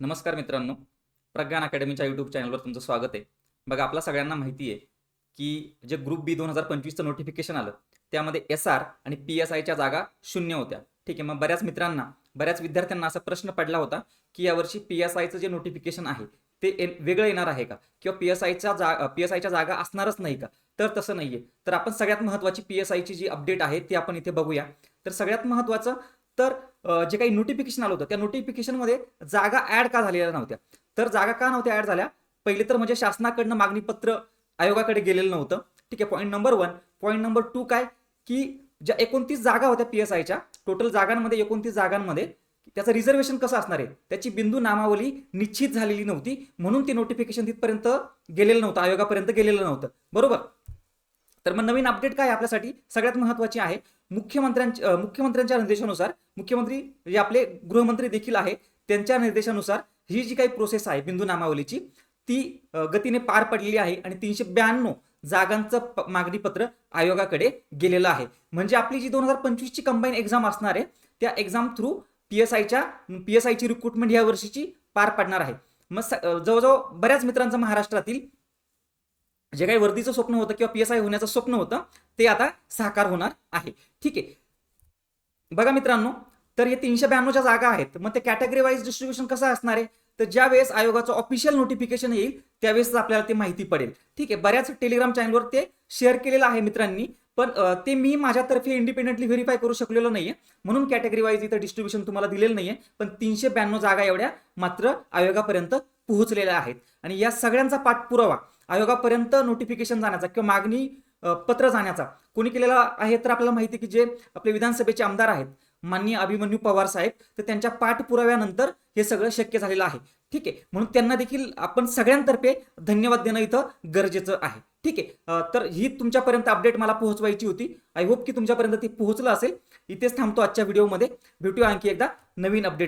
नमस्कार मित्रांनो. प्रज्ञान अकॅडमीच्या यूट्यूब चॅनलवर तुमचं स्वागत आहे. बघा आपल्या सगळ्यांना माहिती आहे की जे ग्रुप बी दोन हजार पंचवीसचं नोटिफिकेशन आलं त्यामध्ये एस आर आणि पी एस आयच्या जागा शून्य होत्या. ठीक आहे मग बऱ्याच मित्रांना बऱ्याच विद्यार्थ्यांना असा प्रश्न पडला होता की यावर्षी पी एस आयचं जे नोटिफिकेशन आहे ते वेगळं येणार आहे का? किंवा पी एस आयच्या जा पी एस आयच्या जागा असणारच नाही का? तर तसं नाही आहे तर आपण सगळ्यात महत्त्वाची पी एस आयची जी अपडेट आहे ती आपण इथे बघूया. तर सगळ्यात महत्त्वाचं तर जे काही नोटिफिकेशन आलं होतं त्या नोटिफिकेशनमध्ये जागा ऍड का झालेल्या नव्हत्या? तर जागा का नव्हत्या ऍड झाल्या? पहिले तर म्हणजे शासनाकडनं मागणीपत्र आयोगाकडे गेलेलं नव्हतं. ठीक आहे point number one point number two काय? की ज्या एकोणतीस जागा होत्या पी एस आयच्या टोटल जागांमध्ये एकोणतीस जागांमध्ये त्याचं रिझर्वेशन कसं असणार आहे? त्याची बिंदू नामावली निश्चित झालेली नव्हती म्हणून ते नोटिफिकेशन तिथपर्यंत गेलेलं नव्हतं आयोगापर्यंत गेलेलं नव्हतं. बरोबर? तर मग नवीन अपडेट काय आपल्यासाठी? सगळ्यात महत्वाची आहे मुख्यमंत्र्यांच्या मुख्यमंत्र्यांच्या निर्देशानुसार मुख्यमंत्री जे आपले गृहमंत्री देखील आहे त्यांच्या निर्देशानुसार ही जी काही प्रोसेस आहे बिंदू नामावलीची ती गतीने पार पडलेली आहे आणि तीनशे ब्याण्णव जागांचं मागणी मागणीपत्र आयोगाकडे गेलेलं आहे. म्हणजे आपली जी दोन हजार पंचवीसची कंबाईन एक्झाम असणार आहे त्या एक्झाम थ्रू पी एस आयच्या पी एस आयची रिक्रुटमेंट या वर्षीची पार पडणार आहे. मग स- जवळजवळ बऱ्याच मित्रांचं महाराष्ट्रातील जे काही वर्दीचं स्वप्न होतं किंवा पी एस आय होण्याचं स्वप्न होतं ते आता साकार होणार आहे. ठीक आहे. बघा मित्रांनो तर हे तीनशे ब्याण्णवच्या जागा आहेत. मग ते कॅटेगरी वाईज डिस्ट्रीब्युशन कसं असणार आहे? तर ज्या वेळेस आयोगाचं ऑफिशियल नोटिफिकेशन येईल त्यावेळेस आपल्याला ते माहिती पडेल. ठीक आहे. बऱ्याच टेलिग्राम चॅनलवर ते शेअर केलेलं आहे मित्रांनी. पण ते मी माझ्यातर्फे इंडिपेंडेंटली व्हेरीफाय करू शकलेलो नाहीये. म्हणून कॅटेगरी वाईज इथं डिस्ट्रीब्युशन तुम्हाला दिलेलं नाहीये. पण तीनशे ब्याण्णव जागा एवढ्या मात्र आयोगापर्यंत पोहोचलेल्या आहेत. आणि या सगळ्यांचा पाठपुरावा आयोगापर्यंत नोटिफिकेशन जाण्याचा किंवा मागणी पत्र जाण्याचा. कोणी केलेला आहे तर आपल्याला माहिती की जे आपले विधानसभेचे आमदार आहेत माननीय अभिमन्यू पवार साहेब तर त्यांच्या पाठपुराव्यानंतर हे सगळं शक्य झालेलं आहे. ठीक आहे? म्हणून त्यांना देखील आपण सगळ्यांतर्फे धन्यवाद देणं इथं गरजेचं आहे. ठीक आहे? तर ही तुमच्यापर्यंत अपडेट मला पोहोचवायची होती. आय होप की तुमच्यापर्यंत ती पोहोचलं असेल. इथेच थांबतो आजच्या व्हिडिओमध्ये भेटूया आणखी एकदा नवीन अपडेट